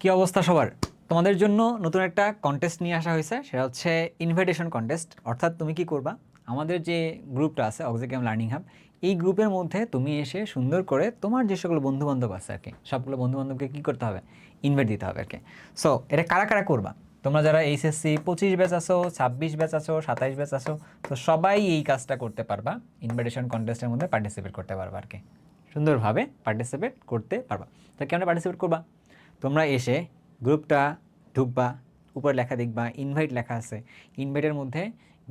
কি অবস্থা সবার? তোমাদের জন্য নতুন একটা কন্টেস্ট নিয়ে আসা হয়েছে, সেটা হচ্ছে ইনভাইটেশন কন্টেস্ট অর্থাৎ তুমি কি করবা? আমাদের যে গ্রুপটা আছে অক্সিগেম লার্নিং হাব এই গ্রুপের মধ্যে তুমি এসে সুন্দর করে তোমার যে সকল বন্ধু বান্ধব আছে আর কি, সবগুলো বন্ধু বান্ধবকে কী করতে হবে? ইনভাইট দিতে হবে আর কি। সো এটা কারা কারা করবা? তোমরা যারা এইচএসসি পঁচিশ ব্যাচ আছো, ছাব্বিশ ব্যাচ আছো, সাতাইশ ব্যাচ আছো, তো সবাই এই কাজটা করতে পারবা। ইনভাইটেশন কন্টেস্টের মধ্যে পার্টিসিপেট করতে পারবা আর কি। সুন্দরভাবে পার্টিসিপেট করতে পারবা। তো কেমন পার্টিসিপেট করবা? তোমরা এসে গ্রুপটা ঢুকবা, উপরে লেখা দেখবা ইনভাইট লেখা আছে। ইনভাইটের মধ্যে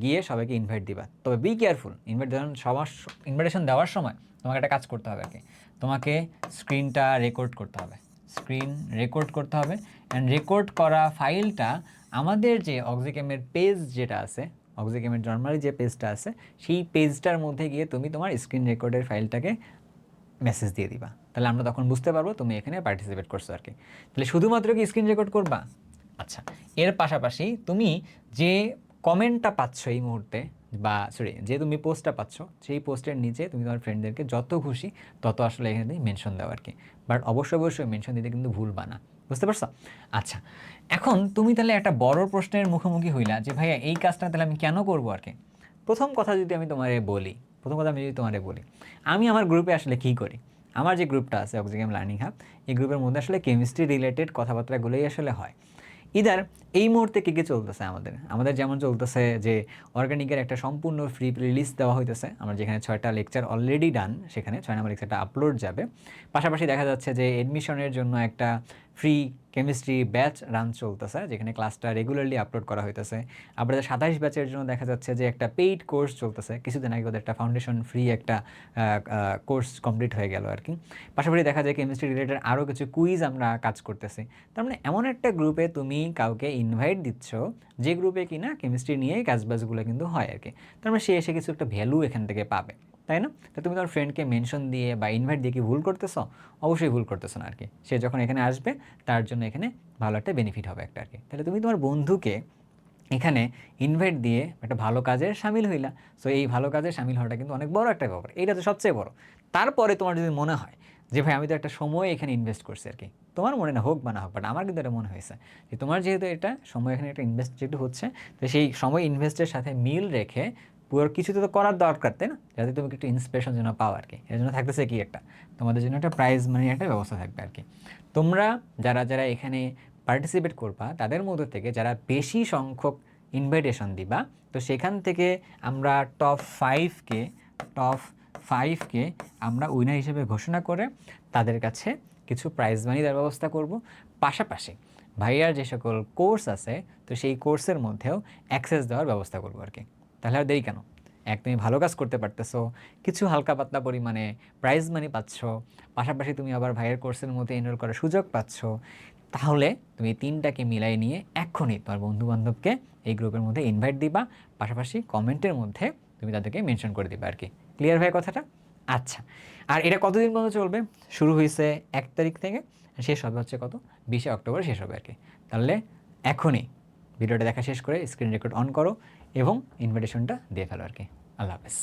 গিয়ে সবাইকে ইনভাইট দিবা। তবে বি কেয়ারফুল ইনভাইট দেওয়ার সবার ইনভাইটেশন দেওয়ার সময় তোমাকে একটা কাজ করতে হবে আর কি তোমাকে স্ক্রিনটা রেকর্ড করতে হবে। স্ক্রিন রেকর্ড করতে হবে অ্যান্ড রেকর্ড করা ফাইলটা আমাদের যে অক্সিকেমের পেজ যেটা আছে অক্সিকেমের নর্মালি যে পেজটা আছে, সেই পেজটার মধ্যে গিয়ে তুমি তোমার স্ক্রিন রেকর্ডের ফাইলটাকে মেসেজ দিয়ে দিবা। তাহলে আমরা তখন বুঝতে পারব তুমি এখানে পার্টিসিপেট করছ আর কি। তাহলে শুধুমাত্র কি স্ক্রিন রেকর্ড করবা? আচ্ছা এর পাশাপাশি তুমি যে কমেন্টটা পাচ্ছ এই মুহূর্তে বা সরি যে তুমি পোস্টটা পাচ্ছ, সেই পোস্টের নিচে তুমি তোমার ফ্রেন্ডদেরকে যত খুশি তত আসলে এখানে তুমি মেনশন দাও আর কি। বাট অবশ্যই অবশ্যই মেনশন দিতে কিন্তু ভুল বানা বুঝতে পারছ? আচ্ছা এখন তুমি তাহলে একটা বড় প্রশ্নের মুখোমুখি হইলা যে, ভাইয়া, এই কাজটা তাহলে আমি কেন করব আর কি? প্রথম কথা যদি আমি তোমারে বলি প্রথম কথা আমি যদি তোমারে বলি, আমি আমার গ্রুপে আসলে কী করি? আমার যে গ্রুপটা আছে অক্সিগেম লার্নিং হাব এই গ্রুপের মধ্যে আসলে কেমিস্ট্রি রিলেটেড কথাবার্তাগুলোই আসলে হয়। ইদার এই মুহূর্তে কী কী চলতেছে আমাদের? আমাদের যেমন চলতেছে যে অর্গানিকের একটা সম্পূর্ণ ফ্রি লিস্ট দেওয়া হইতেছে। আমার যেখানে ছয়টা লেকচার অলরেডি ডান সেখানে ছয় নম্বর লেকচারটা আপলোড যাবে। পাশাপাশি দেখা যাচ্ছে যে এডমিশনের জন্য একটা ফ্রি কেমিস্ট্রি ব্যাচ রান চলতেছে, যেখানে ক্লাসটা রেগুলারলি আপলোড করা হইতেছে। আবার সাতাইশ ব্যাচের জন্য দেখা যাচ্ছে যে একটা পেইড কোর্স চলতেছে, কিছুদিন আগে ওদের একটা ফাউন্ডেশন ফ্রি একটা কোর্স কমপ্লিট হয়ে গেল আর কি পাশাপাশি দেখা যায় কেমিস্ট্রি রিলেটেড আরও কিছু কুইজ আমরা কাজ করতেছি। তার মানে এমন একটা গ্রুপে তুমি কাউকে ইনভাইট দিচ্ছ, যে গ্রুপে কিনা কেমিস্ট্রি নিয়ে কাজবাজগুলো কিন্তু হয় আর কি তার মানে সে এসে কিছু একটা ভ্যালু এখান থেকে পাবে। তাই না? তো তুমি তোমার ফ্রেন্ডকে মেনশন দিয়ে বা ইনভাইট দিয়ে কি ভুল করতেছো? অবশ্যই ভুল করতেছো না আর কি সে যখন এখানে আসবে, তার জন্য এখানে ভালো একটা বেনিফিট হবে একটা আর কি তাহলে তুমি তোমার বন্ধুকে এখানে ইনভাইট দিয়ে একটা ভালো কাজে সামিল হইলা। সো এই ভালো কাজে সামিল হওয়াটা কিন্তু অনেক বড় একটা ব্যাপার। এইটা তো সবচেয়ে বড়। তারপরে তোমার যদি মনে হয় যে, ভাই, আমি তো একটা সময় এখানে ইনভেস্ট করছি আর কি তোমার মনে না হোক বা না হোক বাট আমার কিন্তু এটা মনে হয়েছে যে, তোমার যেহেতু এটা সময় এখানে একটা ইনভেস্ট যেহেতু হচ্ছে, তো সেই সময় ইনভেস্টের সাথে মিল রেখে পুরো কিছু তো করার দরকার, তাই না? যাতে তুমি একটু ইন্সপিরেশন যেন পাও আর কি। এর জন্য থাকতেছে কি একটা? তোমাদের জন্য একটা প্রাইজ মানি একটা ব্যবস্থা থাকবে আর কি। তোমরা যারা যারা এখানে পার্টিসিপেট করবা, তাদের মধ্যে থেকে যারা বেশি সংখ্যক ইনভাইটেশন দিবা, তো সেখান থেকে আমরা টপ ফাইভকে টপ ফাইভকে আমরা উইনার হিসেবে ঘোষণা করে তাদের কাছে কিছু প্রাইজ মানি দেওয়ার ব্যবস্থা করব। পাশাপাশি ভাইয়ার যে সকল কোর্স আছে, তো সেই কোর্সের মধ্যেও অ্যাক্সেস দেওয়ার ব্যবস্থা করব আর কি। তাহলে আর দেরি কেন? এক, তুমি ভালো কাজ করতে পারতেছো, কিছু হালকা পাতলা পরিমাণে প্রাইজ মানি পাচ্ছ, পাশাপাশি তুমি আবার ভাইয়ের কোর্সের মধ্যে এনরোল করার সুযোগ পাচ্ছ, তাহলে তুমি তিনটাকে মিলাই নিয়ে এক্ষুনি তোমার বন্ধু বান্ধবকে এই গ্রুপের মধ্যে ইনভাইট দিবা, পাশাপাশি কমেন্টের মধ্যে তুমি তাদেরকে মেনশন করে দিবা আর কি ক্লিয়ার ভাই কথাটা? আচ্ছা আর এটা কতদিন পর্যন্ত চলবে? শুরু হয়েছে এক তারিখ থেকে শেষ হবে হচ্ছে কত? বিশে অক্টোবর শেষ হবে আর কি তাহলে এখনই ভিডিওটা দেখা শেষ করে স্ক্রিন রেকর্ড অন করো এবং ইনভিটেশনটা দিয়ে ফেলো আর কি। আল্লাহ হাফেজ।